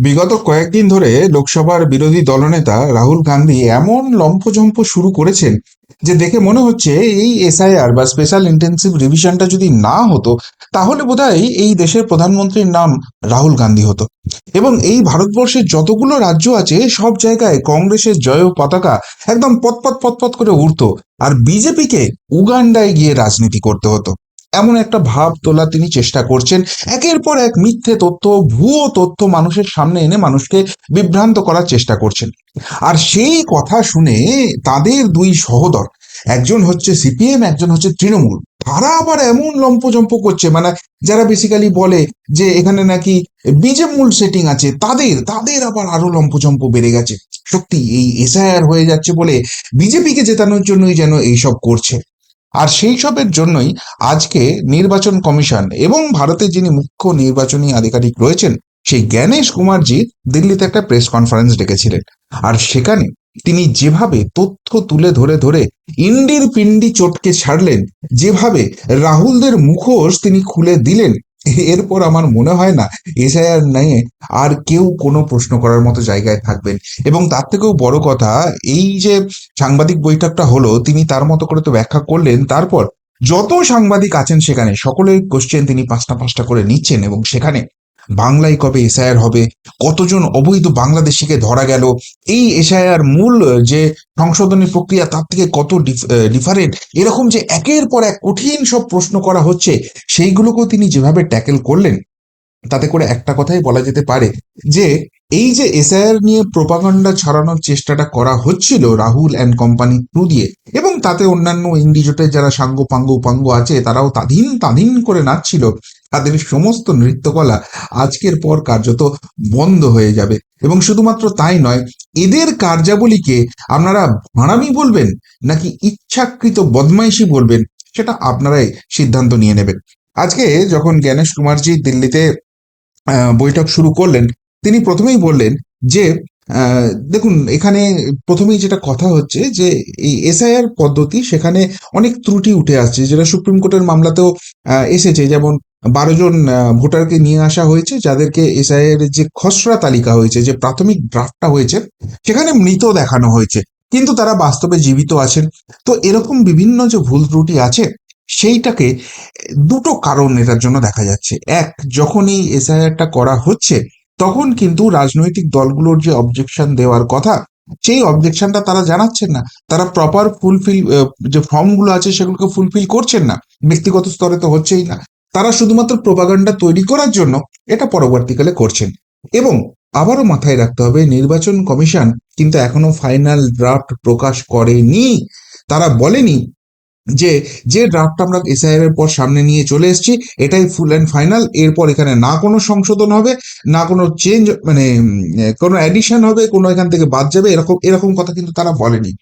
বিগত কয়েকদিন ধরে লোকসভার বিরোধী দলনেতা রাহুল গান্ধী এমন লম্ফঝম্প শুরু করেছেন যে দেখে মনে হচ্ছে এই এসআইআর বা স্পেশাল ইন্টেন্সিভ রিভিশনটা যদি না হতো, তাহলে বোধহয় এই দেশের প্রধানমন্ত্রীর নাম রাহুল গান্ধী হতো। এবং এই ভারতবর্ষের যতগুলো রাজ্য আছে, সব জায়গায় কংগ্রেসের জয় পতাকা একদম পতপত পতপত করে উঠতো আর বিজেপিকে উগান্ডায় গিয়ে রাজনীতি করতে হতো। এমন একটা ভাব তোলা তিনি চেষ্টা করছেন। একের পর এক মিথ্যে তথ্য, ভুয়ো তথ্য মানুষের সামনে এনে মানুষকে বিভ্রান্ত করার চেষ্টা করছেন। আর সেই কথা শুনে তাদের দুই সহোদর, একজন হচ্ছে সিপিএম, একজন হচ্ছে তৃণমূল, তারা আবার এমন লম্পজম্প করছে। মানে যারা বেসিক্যালি বলে যে এখানে নাকি বিজেমূল সেটিং আছে, তাদের তাদের আবার আরও লম্পজম্প বেড়ে গেছে। সত্যি এই এসআইআর হয়ে যাচ্ছে বলে বিজেপিকে জেতানোর জন্যই যেন এইসব করছে। আর সেই সবের জন্যই আজকে নির্বাচন কমিশন এবং ভারতে যিনি মুখ্য নির্বাচনী আধিকারিক রয়েছেন, সেই জ্ঞানেশ কুমারজি দিল্লিতে একটা প্রেস কনফারেন্স ডেকেছিলেন। আর সেখানে তিনি যেভাবে তথ্য তুলে ধরে ধরে ইন্ডির পিন্ডি চটকে ছাড়লেন, যেভাবে রাহুলদের মুখোশ তিনি খুলে দিলেন এরপর আমার মনে হয় না এসআইআর নিয়ে আর কেউ কোনো প্রশ্ন করার মতো জায়গায় থাকবেন। এবং তার থেকেও বড় কথা, এই যে সাংবাদিক বৈঠকটা হলো, তিনি তার মতো করে তো ব্যাখ্যা করলেন, তারপর যত সাংবাদিক আছেন সেখানে, সকলের কোশ্চেন তিনি পাঁচটা পাঁচটা করে নিচ্ছেন এবং সেখানে বাংলায় কবে এসআইআর হবে? কতজন অবৈধ বাংলাদেশিকে ধরা গেল? এই এসআইআর মূল যে সংশোধনী প্রক্রিয়া, তার থেকে কত ডিফারেন্ট এরকম যে একের পর এক কঠিন সব প্রশ্ন করা হচ্ছে, সেইগুলোকেও তিনি যেভাবে ট্যাকেল করলেন, তাতে করে একটা কথাই বলা যেতে পারে যে, এই যে এসআইআর নিয়ে প্রোপাগান্ডা ছড়ানোর চেষ্টাটা করা হচ্ছিল রাহুল অ্যান্ড কোম্পানি থ্রু দিয়ে, এবং তাতে অন্যান্য ইন্ডিজোটের যারা সাঙ্গ পাঙ্গ উপাঙ্গ আছে, তারাও তাধীন তাধীন করে নাচছিল। তাদের সমস্ত নৃত্যকলা আজকের পর কার্যত বন্ধ হয়ে যাবে। এবং শুধুমাত্র তাই নয়, এদের কার্যাবলীকে আপনারা ভাড়ামি বলবেন নাকি ইচ্ছাকৃত বদমাইশি বলবেন, সেটা আপনারাই সিদ্ধান্ত নিয়ে নেবেন। আজকে যখন জ্ঞানেশ কুমারজি দিল্লিতে বৈঠক শুরু করলেন, তিনি প্রথমেই বললেন যে দেখুন, এখানে প্রথমেই যেটা কথা হচ্ছে যে, এই এসআইআর পদ্ধতি সেখানে অনেক ত্রুটি উঠে আসছে, যেটা সুপ্রিম কোর্টের মামলাতেও এসেছে। যেমন বারো জন ভোটারকে নিয়ে আসা হয়েছে, যাদেরকে এসআইআর যে খসড়া তালিকা হয়েছে, যে প্রাথমিক ড্রাফটটা হয়েছে, সেখানে মৃত দেখানো হয়েছে। কিন্তু তারা বাস্তবে জীবিত আছেন। তো এরকম বিভিন্ন যে ভুল ত্রুটি আছে, সেইটাকে দুটো কারণ এটার জন্য দেখা যাচ্ছে। এক যখন এই এসআইআরটা করা হচ্ছে, তখন কিন্তু রাজনৈতিক দলগুলোর যে অবজেকশন দেওয়ার কথা, সেই অবজেকশনটা তারা জানাচ্ছেন না। তারা প্রপার ফুলফিল যে ফর্মগুলো আছে, সেগুলোকে ফুলফিল করছেন না। ব্যক্তিগত স্তরে তো হচ্ছেই না। তারা শুধুমাত্র প্রোপাগান্ডা তৈরি করার জন্য এটা পরবর্তীকালে করছেন। এবং আবারও মাথায় রাখতে হবে, নির্বাচন কমিশন কিন্তু এখনও ফাইনাল ড্রাফট প্রকাশ করেনি। তারা বলেনি যে যে ড্রাফট আমরা এসআইআর এর পর সামনে নিয়ে চলে এসেছি, এটাই ফুল অ্যান্ড ফাইনাল এরপর এখানে না কোনো সংশোধন হবে, না কোনো চেঞ্জ মানে কোনো অ্যাডিশন হবে, কোনো এখান থেকে বাদ যাবে, এরকম এরকম কথা কিন্তু তারা বলেনি।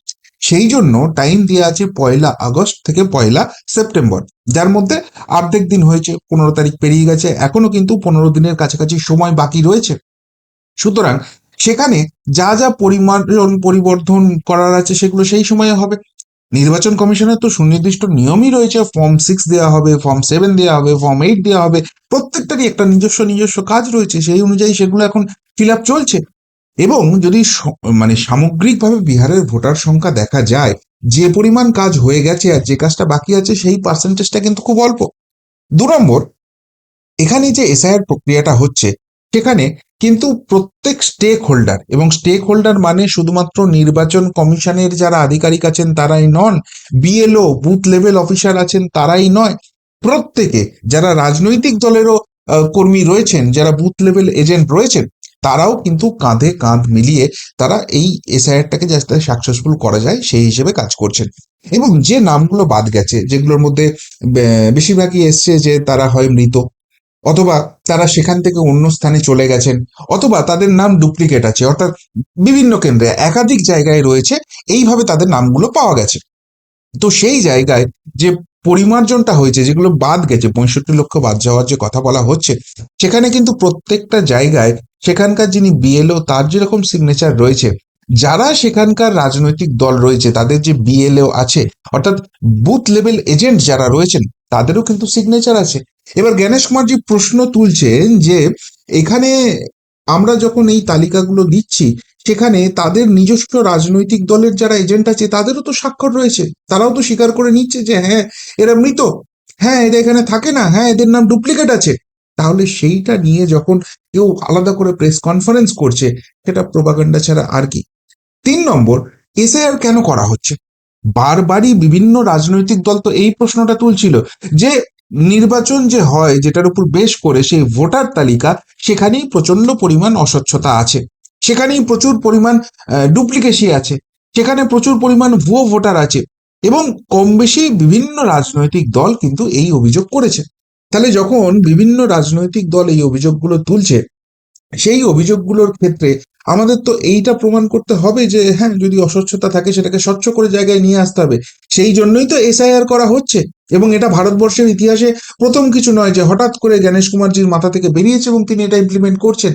সেই জন্য টাইম দেওয়া আছে পয়লা আগস্ট থেকে পয়লা সেপ্টেম্বর, যার মধ্যে অর্ধেক দিন হয়েছে, পনেরো তারিখ পেরিয়ে গেছে, এখনও কিন্তু পনেরো দিনের কাছাকাছি সময় বাকি রয়েছে। সুতরাং সেখানে যা যা পরিমার্জন পরিবর্ধন করার আছে সেগুলো সেই সময়ে হবে। নির্বাচন কমিশনের তো সুনির্দিষ্ট নিয়মই রয়েছে ফর্ম সিক্স দেওয়া হবে ফর্ম সেভেন দেওয়া হবে ফর্ম এইট দেওয়া হবে, প্রত্যেকটারই একটা নিজস্ব নিজস্ব কাজ রয়েছে, সেই অনুযায়ী সেগুলো এখন ফিল আপ চলছে। এবং যদি মানে সামগ্রিকভাবে বিহারের ভোটার সংখ্যা দেখা যায়, যে পরিমাণ কাজ হয়ে গেছে আর যে কাজটা বাকি আছে, সেই পার্সেন্টেজটা কিন্তু খুব অল্প। দু নম্বর, এখানে যে এসআইআর প্রক্রিয়াটা হচ্ছে, সেখানে কিন্তু প্রত্যেক স্টেক হোল্ডার এবং স্টেক হোল্ডার মানে শুধুমাত্র নির্বাচন কমিশনের যারা আধিকারিক আছেন, তারাই নন বিএলও বুথ লেভেল অফিসার আছেন, তারাই নয়, প্রত্যেকে, যারা রাজনৈতিক দলেরও কর্মী রয়েছেন, যারা বুথ লেভেল এজেন্ট রয়েছেন তারাও কিন্তু কাঁধে কাঁধ মিলিয়ে তারা এই এসআইআরটাকে যাতে সাকসেসফুল করা যায়, সেই হিসেবে কাজ করছেন। এবং যে নামগুলো বাদ গেছে, যেগুলোর মধ্যে বেশিরভাগই এসছে যে তারা হয় মৃত, অথবা তারা সেখান থেকে অন্য স্থানে চলে গেছেন, অথবা তাদের নাম ডুপ্লিকেট আছে, অর্থাৎ বিভিন্ন কেন্দ্রে একাধিক জায়গায় রয়েছে, এইভাবে তাদের নামগুলো পাওয়া গেছে। তো সেই জায়গায় যে পরিমার্জনটা হয়েছে, যেগুলো বাদ গেছে, পঁয়ষট্টি লক্ষ বাদ যাওয়ার যে কথা বলা হচ্ছে, সেখানে কিন্তু প্রত্যেকটা জায়গায় সেখানকার যিনি বিএলও তার যেরকম সিগনেচার রয়েছে, যারা সেখানকার রাজনৈতিক দল রয়েছে, তাদের যে বিএলও আছে, অর্থাৎ বুথ লেভেল এজেন্ট যারা রয়েছেন, তাদেরও কিন্তু সিগনেচার আছে। এবার জ্ঞানেশ কুমারজি প্রশ্ন তুলছেন যে, এখানে আমরা যখন এই তালিকাগুলো দিচ্ছি, সেখানে তাদের নিজস্ব রাজনৈতিক দলের যারা এজেন্ট আছে, তাদেরও তো স্বাক্ষর রয়েছে। তারাও তো স্বীকার করে নিচ্ছে যে হ্যাঁ এরা মৃত। হ্যাঁ এরা এখানে থাকে না। হ্যাঁ এদের নাম ডুপ্লিকেট আছে। তাহলে সেইটা নিয়ে যখন কেউ আলাদা করে প্রেস কনফারেন্স করছে, সেটা প্রোপাগান্ডা ছাড়া আর কি। তিন নম্বর, এসআইআর কেন করা হচ্ছে? বারবারই বিভিন্ন রাজনৈতিক দল তো এই প্রশ্নটা তুলছিল যে, নির্বাচন যে হয়, যেটার উপর বেশ করে সেই ভোটার তালিকা, সেখানেই প্রচণ্ড পরিমাণ অস্বচ্ছতা আছে। সেখানেই প্রচুর পরিমাণ ডুপ্লিকেসি আছে। সেখানে প্রচুর পরিমাণ ভুয়ো ভোটার আছে। এবং কম বেশি বিভিন্ন রাজনৈতিক দল কিন্তু এই অভিযোগ করেছে। তাহলে যখন বিভিন্ন রাজনৈতিক দল এই অভিযোগগুলো তুলছে, সেই অভিযোগগুলোর ক্ষেত্রে আমাদের তো এইটা প্রমাণ করতে হবে যে হ্যাঁ যদি অস্বচ্ছতা থাকে সেটাকে স্বচ্ছ করে জায়গায় নিয়ে আসতে হবে। সেই জন্যই তো এসআইআর করা হচ্ছে এবং এটা ভারতবর্ষের ইতিহাসে প্রথম কিছু নয় যে হঠাৎ করে গণেশ কুমারজির মাথা থেকে বেরিয়েছে এবং তিনি এটা ইমপ্লিমেন্ট করছেন।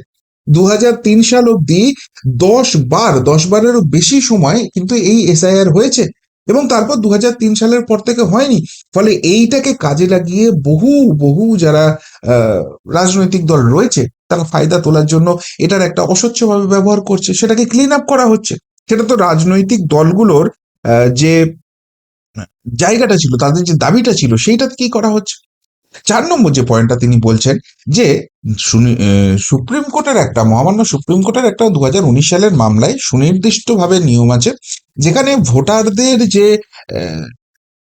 দু হাজার তিন সাল অব্দি দশ বার, দশ বারেরও বেশি সময় কিন্তু এই এসআইআর হয়েছে। এবং তারপর দু হাজার তিন সালের পর থেকে হয়নি। ফলে এইটাকে কাজে লাগিয়ে বহু বহু যারা রাজনৈতিক দল রয়েছে, তারা ফায়দা তোলার জন্য এটার একটা অস্বচ্ছভাবে ব্যবহার করছে। সেটাকে ক্লিন আপ করা হচ্ছে। সেটা তো রাজনৈতিক দলগুলোর যে জায়গাটা ছিল, তাদের যে দাবিটা ছিল, সেইটা কি করা হচ্ছে? চার নম্বর যে পয়েন্টটা তিনি বলছেন যে সুপ্রিম কোর্টের একটা, মহামান্য সুপ্রিম কোর্টের একটা দু হাজার উনিশ সালের মামলায় সুনির্দিষ্টভাবে নিয়ম আছে যেখানে ভোটারদের যে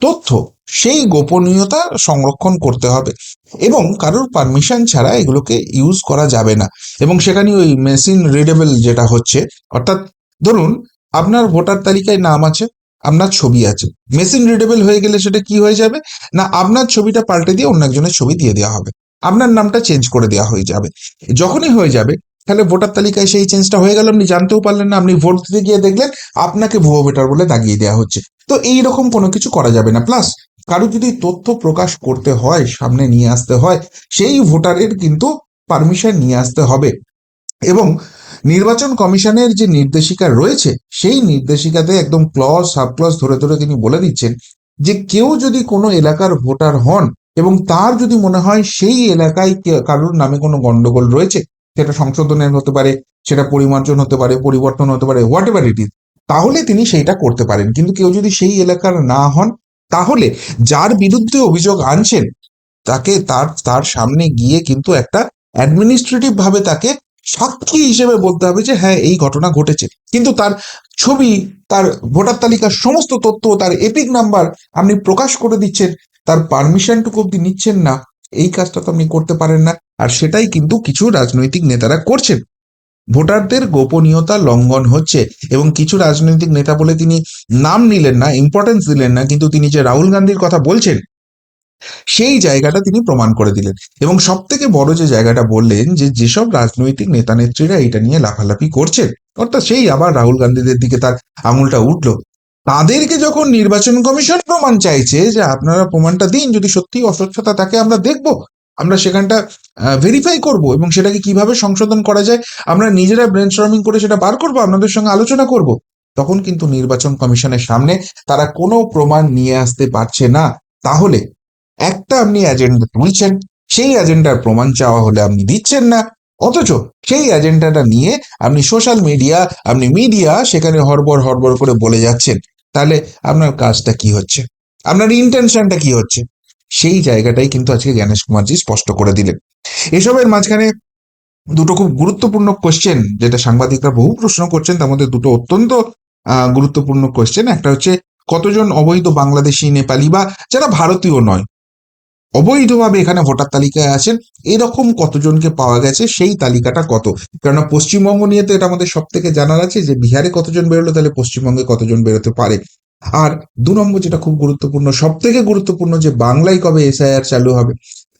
তথ্য, সেই গোপনীয়তা সংরক্ষণ করতে হবে এবং কারোর পারমিশন ছাড়া এগুলোকে ইউজ করা যাবে না। এবং সেখানে ওই মেশিন রিডেবল যেটা হচ্ছে, অর্থাৎ ধরুন আপনার ভোটার তালিকায় নাম আছে, আপনার ছবি আছে। মেশিন রিডেবল হয়ে গেলে সেটা কি হয়ে যাবে? না, আপনার ছবিটা পাল্টে দিয়ে অন্য একজনের ছবি দিয়ে দেওয়া হবে। আপনার নামটা চেঞ্জ করে দেওয়া হয়ে যাবে। যখনই হয়ে যাবে তাহলে ভোটার তালিকায় সেই চেঞ্জটা হয়ে গেল, আপনি জানতেও পারলেন না, আপনি ভোট দিতে গিয়ে দেখলেন আপনাকে ভুয়ো ভোটার বলে দাগিয়ে দেওয়া হচ্ছে। তো এই রকম কোনো কিছু করা যাবে না। প্লাস কারও যদি তথ্য প্রকাশ করতে হয়, সামনে নিয়ে আসতে হয়, সেই ভোটারের কিন্তু পারমিশন নিয়ে আসতে হবে। এবং নির্বাচন কমিশনের যে নির্দেশিকা রয়েছে, সেই নির্দেশিকাতে একদম ক্লজ সাব ক্লজ ধরে ধরে তিনি বলে দিচ্ছেন যে কেউ যদি কোনো এলাকার ভোটার হন এবং তার যদি মনে হয় সেই এলাকায় কারোর নামে কোনো গন্ডগোল রয়েছে সেটা সংশোধনের হতে পারে, সেটা পরিমার্জন হতে পারে, পরিবর্তন হতে পারে হোয়াট এভার ইট ইজ তাহলে তিনি সেইটা করতে পারেন। কিন্তু কেউ যদি সেই এলাকার না হন, তাহলে যার বিরুদ্ধে অভিযোগ আনছেন, তাকে তার তার সামনে গিয়ে কিন্তু একটা অ্যাডমিনিস্ট্রেটিভ ভাবে তাকে সাক্ষী হিসেবে বলতে হবে যে হ্যাঁ এই ঘটনা ঘটেছে। কিন্তু তার ছবি, তার ভোটার তালিকার সমস্ত তথ্য, তার এপিক নাম্বার আপনি প্রকাশ করে দিচ্ছেন, তার পারমিশনটুকু অব্দি নিচ্ছেন না এই কাজটা তো আপনি করতে পারেন না। আর সেটাই কিন্তু কিছু রাজনৈতিক নেতারা করছেন। ভোটারদের গোপনীয়তা লঙ্ঘন হচ্ছে এবং কিছু রাজনৈতিক নেতা বলে তিনি নাম নিলেন না ইম্পর্টেন্স দিলেন না, কিন্তু তিনি যে রাহুল গান্ধীর কথা বলছেন, সেই জায়গাটা তিনি প্রমাণ করে দিলেন। এবং সব থেকে বড় যে জায়গাটা বললেন যে যেসব রাজনৈতিক নেতা নেত্রীরা এটা নিয়ে লাফালাফি করছেন, অর্থাৎ সেই আবার রাহুল গান্ধীদের দিকে তার আঙুলটা উঠল। তাদেরকে যখন নির্বাচন কমিশন প্রমাণ চাইছে যে আপনারা প্রমাণটা দিন, যদি সত্যি অস্বচ্ছতা থাকে, আমরা দেখব। আমরা সেখানটা ভেরিফাই করব এবং সেটাকে কীভাবে সংশোধন করা যায়, আমরা নিজেরা ব্রেন করে সেটা বার করব, আপনাদের সঙ্গে আলোচনা করব। তখন কিন্তু নির্বাচন কমিশনের সামনে তারা কোনো প্রমাণ নিয়ে আসতে পারছে না। তাহলে একটা আপনি এজেন্ডা তুলছেন, সেই এজেন্ডার প্রমাণ চাওয়া হলে আপনি দিচ্ছেন না। অথচ সেই এজেন্ডাটা নিয়ে আপনি সোশ্যাল মিডিয়া আপনি মিডিয়া সেখানে হড়বড় হড়বড় করে বলে যাচ্ছেন। তাহলে আপনার কাজটা কি হচ্ছে? আপনার ইন্টেনশনটা কি হচ্ছে? সেই জায়গাটাই কিন্তু আজকে জ্ঞানেশ কুমারজি স্পষ্ট করে দিলেন। এসবের মাঝখানে দুটো খুব গুরুত্বপূর্ণ কোশ্চেন যেটা সাংবাদিকরা বহু প্রশ্ন করছেন, তার মধ্যে দুটো অত্যন্ত গুরুত্বপূর্ণ কোশ্চেন একটা হচ্ছে, কতজন অবৈধ বাংলাদেশি নেপালি বা যারা ভারতীয় নয় অবৈধভাবে এখানে ভোটার তালিকায় আছেন, এরকম কতজনকে পাওয়া গেছে, সেই তালিকাটা কত? কেননা পশ্চিমবঙ্গ নিয়ে তো এটা আমাদের সব থেকে জানার আছে যে বিহারে কতজন বেরোলো, তাহলে পশ্চিমবঙ্গে কতজন বেরোতে পারে? আর দু নম্বর যেটা খুব গুরুত্বপূর্ণ সব থেকে গুরুত্বপূর্ণ যে বাংলায় কবে এসআইআর চালু হবে,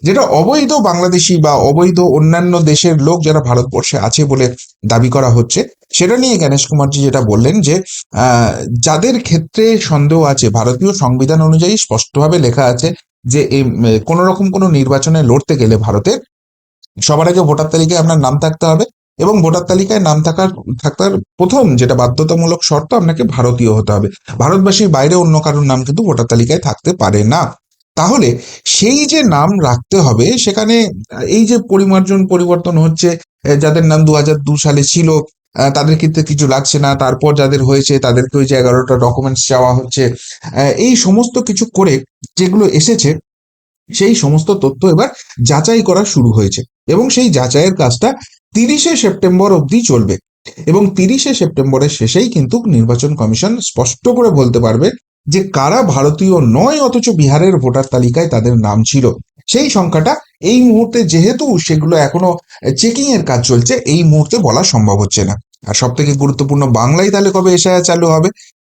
যেটা অবৈধ বাংলাদেশি বা অবৈধ অন্যান্য দেশের লোক যারা ভারতবর্ষে আছে বলে দাবি করা হচ্ছে, সেটা নিয়ে গণেশ কুমারজি যেটা বললেন যে যাদের ক্ষেত্রে সন্দেহ আছে, ভারতীয় সংবিধান অনুযায়ী স্পষ্টভাবে লেখা আছে যে কোন রকম কোনো নির্বাচনে লড়তে গেলে ভারতের, সবার আগে ভোটার তালিকায় আপনার নাম থাকতে হবে এবং ভোটার তালিকায় নাম থাকার থাকার প্রথম যেটা বাধ্যতামূলক শর্ত আপনাকে ভারতীয় হতে হবে। ভারতবাসীর বাইরে অন্য কারোর নাম কিন্তু ভোটার তালিকায় থাকতে পারে না। তাহলে সেই যে নাম রাখতে হবে, সেখানে এই যে পরিমার্জন পরিবর্তন হচ্ছে যাদের নাম দু হাজার দু সালে ছিল তাদের ক্ষেত্রে কিছু লাগছে না। তারপর যাদের হয়েছে, তাদেরকে ওই যে এগারোটা ডকুমেন্টস চাওয়া হচ্ছে। এই সমস্ত কিছু করে যেগুলো এসেছে, সেই সমস্ত তথ্য এবার যাচাই করা শুরু হয়েছে। এবং সেই যাচাইয়ের কাজটা তিরিশে সেপ্টেম্বর অবধি চলবে। এবং তিরিশে সেপ্টেম্বরের শেষেই কিন্তু নির্বাচন কমিশন স্পষ্ট করে বলতে পারবে যে কারা ভারতীয় নয়, অথচ বিহারের ভোটার তালিকায় তাদের নাম ছিল। সেই সংখ্যাটা এই মুহূর্তে যেহেতু সেগুলো এখনও চেকিং এর কাজ চলছে, এই মুহূর্তে বলা সম্ভব হচ্ছে না। আর সব থেকে গুরুত্বপূর্ণ, বাংলায় তাহলে কবে এসআইআর চালু হবে?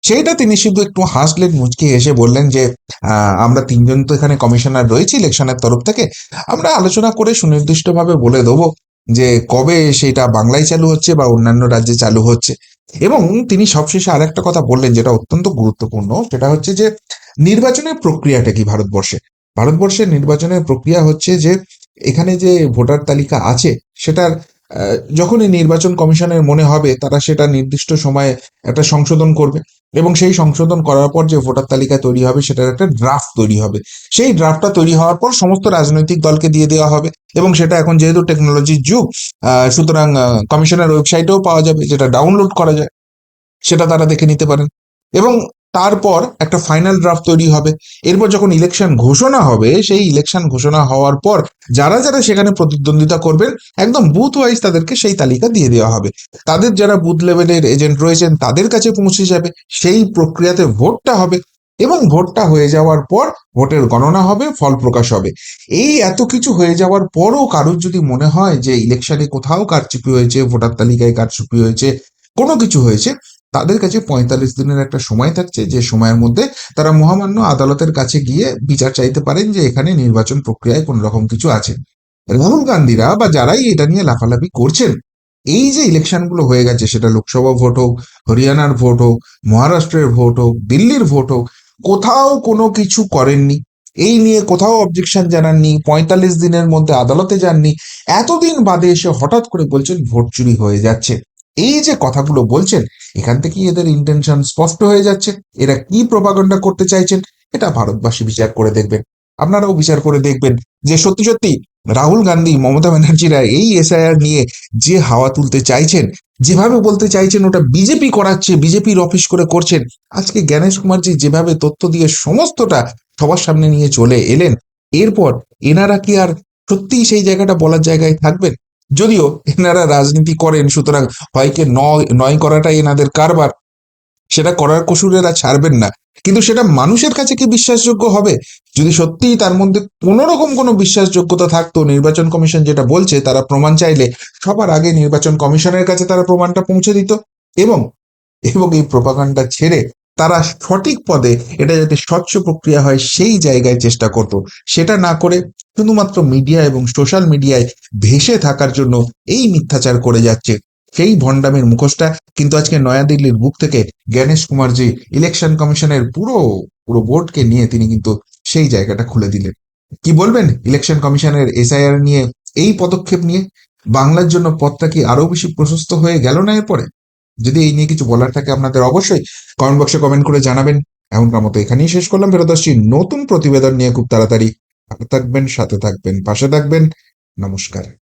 সেইটা তিনি শুধু একটু হাসলেন, মুচকি এসে বললেন যে আমরা তিনজন তো এখানে কমিশনার রয়েছি ইলেকশনের তরফ থেকে, আমরা আলোচনা করে সুনির্দিষ্টভাবে বলে দেবো যে, কবে সেটা বাংলায় চালু হচ্ছে বা অন্যান্য রাজ্যে চালু হচ্ছে। এবং তিনি সবশেষে আর একটা কথা বললেন যেটা অত্যন্ত গুরুত্বপূর্ণ, সেটা হচ্ছে যে, নির্বাচনের প্রক্রিয়াটা কি ভারতবর্ষে? ভারতবর্ষের নির্বাচনের প্রক্রিয়া হচ্ছে যে এখানে যে ভোটার তালিকা আছে, সেটার যখনই নির্বাচন কমিশনের মনে হবে, তারা সেটা নির্দিষ্ট সময়ে একটা সংশোধন করবে এবং সেই সংশোধন করার পর যে ভোটার তালিকা তৈরি হবে, সেটার একটা ড্রাফট তৈরি হবে। সেই ড্রাফটটা তৈরি হওয়ার পর সমস্ত রাজনৈতিক দলকে দিয়ে দেওয়া হবে এবং সেটা এখন যেহেতু টেকনোলজির যুগ সুতরাং কমিশনের ওয়েবসাইটেও পাওয়া যাবে, যেটা ডাউনলোড করা যায়, সেটা তারা দেখে নিতে পারেন। এবং তারপর একটা ফাইনাল ড্রাফট তৈরি হবে। এরপর যখন ইলেকশন ঘোষণা হবে, সেই ইলেকশন ঘোষণা হওয়ার পর যারা যারা সেখানে প্রতিদ্বন্দ্বিতা করবেন, একদম বুথ ওয়াইজ তাদেরকে সেই তালিকা দিয়ে দেওয়া হবে। তাদের যারা বুথ লেভেলের এজেন্ট রয়েছেন, তাদের কাছে পৌঁছে যাবে। সেই প্রক্রিয়াতে ভোটটা হবে এবং ভোটটা হয়ে যাওয়ার পর ভোটের গণনা হবে, ফল প্রকাশ হবে। এই এত কিছু হয়ে যাওয়ার পরও কারোর যদি মনে হয় যে ইলেকশনে কোথাও কারচুপি হয়েছে, ভোটার তালিকায় কারচুপি হয়েছে, কোনো কিছু হয়েছে তাদের কাছে পঁয়তাল্লিশ দিনের একটা সময় থাকছে, যে সময়ের মধ্যে তারা মহামান্য আদালতের কাছে গিয়ে বিচার চাইতে পারেন যে এখানে নির্বাচন প্রক্রিয়ায় কোন রকম কিছু আছে। রাহুল গান্ধীরা বা যারাই এটা নিয়ে লাফালাফি করছেন, এই যে ইলেকশনগুলো হয়ে গেছে, সেটা লোকসভা ভোট হোক, হরিয়ানার ভোট হোক, মহারাষ্ট্রের ভোট হোক, দিল্লির ভোট হোক, কোথাও কোনো কিছু করেননি। এই নিয়ে কোথাও অবজেকশন জানাননি, পঁয়তাল্লিশ দিনের মধ্যে আদালতে যাননি, এতদিন বাদে এসে হঠাৎ করে বলছেন ভোট চুরি হয়ে যাচ্ছে। এই যে কথাগুলো বলছেন, এখান থেকেই এদের ইন্টেনশন স্পষ্ট হয়ে যাচ্ছে। এরা কি প্রপাগন্ডা করতে চাইছেন, এটা ভারতবাসী বিচার করে দেখবেন। আপনারাও বিচার করে দেখবেন যে সত্যি সত্যি রাহুল গান্ধী, মমতা ব্যানার্জিরা এই এসআইআর নিয়ে যে হাওয়া তুলতে চাইছেন, যেভাবে বলতে চাইছেন, ওটা বিজেপি করাচ্ছে বিজেপির অফিস করে করছেন। আজকে জ্ঞানেশ কুমারজি যেভাবে তথ্য দিয়ে সমস্তটা সবার সামনে নিয়ে চলে এলেন, এরপর এনারা কি আর সত্যিই সেই জায়গাটা বলার জায়গায় থাকবেন? যদিও এনারা রাজনীতি করেন, সুতরাং হয়কে নয় নয় করাটাই এনাদের কারবার। সেটা করার কসুর এরা ছাড়বেন না। কিন্তু সেটা মানুষের কাছে কি বিশ্বাসযোগ্য হবে? যদি সত্যিই তার মধ্যে কোনো রকম কোনো বিশ্বাসযোগ্যতা থাকতো, নির্বাচন কমিশন যেটা বলছে, তারা প্রমাণ চাইলে সবার আগে নির্বাচন কমিশনের কাছে তারা প্রমাণটা পৌঁছে দিত। এবং এবং এই প্রপাগান্ডা ছেড়ে তারা সঠিক পদে এটা যাতে স্বচ্ছ প্রক্রিয়া হয় সেই জায়গায় চেষ্টা করত। সেটা না করে শুধুমাত্র মিডিয়া এবং সোশ্যাল মিডিয়ায় ভেসে থাকার জন্য এই মিথ্যাচার করে যাচ্ছে। সেই ভণ্ডামের মুখোশটা কিন্তু আজকে নয়াদিল্লির বুক থেকে জ্ঞানেশ কুমারজি ইলেকশন কমিশনের পুরো পুরো বোর্ডকে নিয়ে তিনি কিন্তু সেই জায়গাটা খুলে দিলেন। কি বলবেন ইলেকশন কমিশনের এসআইআর নিয়ে এই পদক্ষেপ নিয়ে? বাংলার জন্য পথটা কি আরও বেশি প্রশস্ত হয়ে গেল না এরপরে? যদি এই নিয়ে কিছু বলার থাকে আপনাদের অবশ্যই কমেন্ট বক্সে কমেন্ট করে জানাবেন। এমনকার মতো এখানেই শেষ করলাম। ফেরত আসছি নতুন প্রতিবেদন নিয়ে। খুব তাড়াতাড়ি ভালো থাকবেন, সাথে থাকবেন, পাশে থাকবেন। নমস্কার।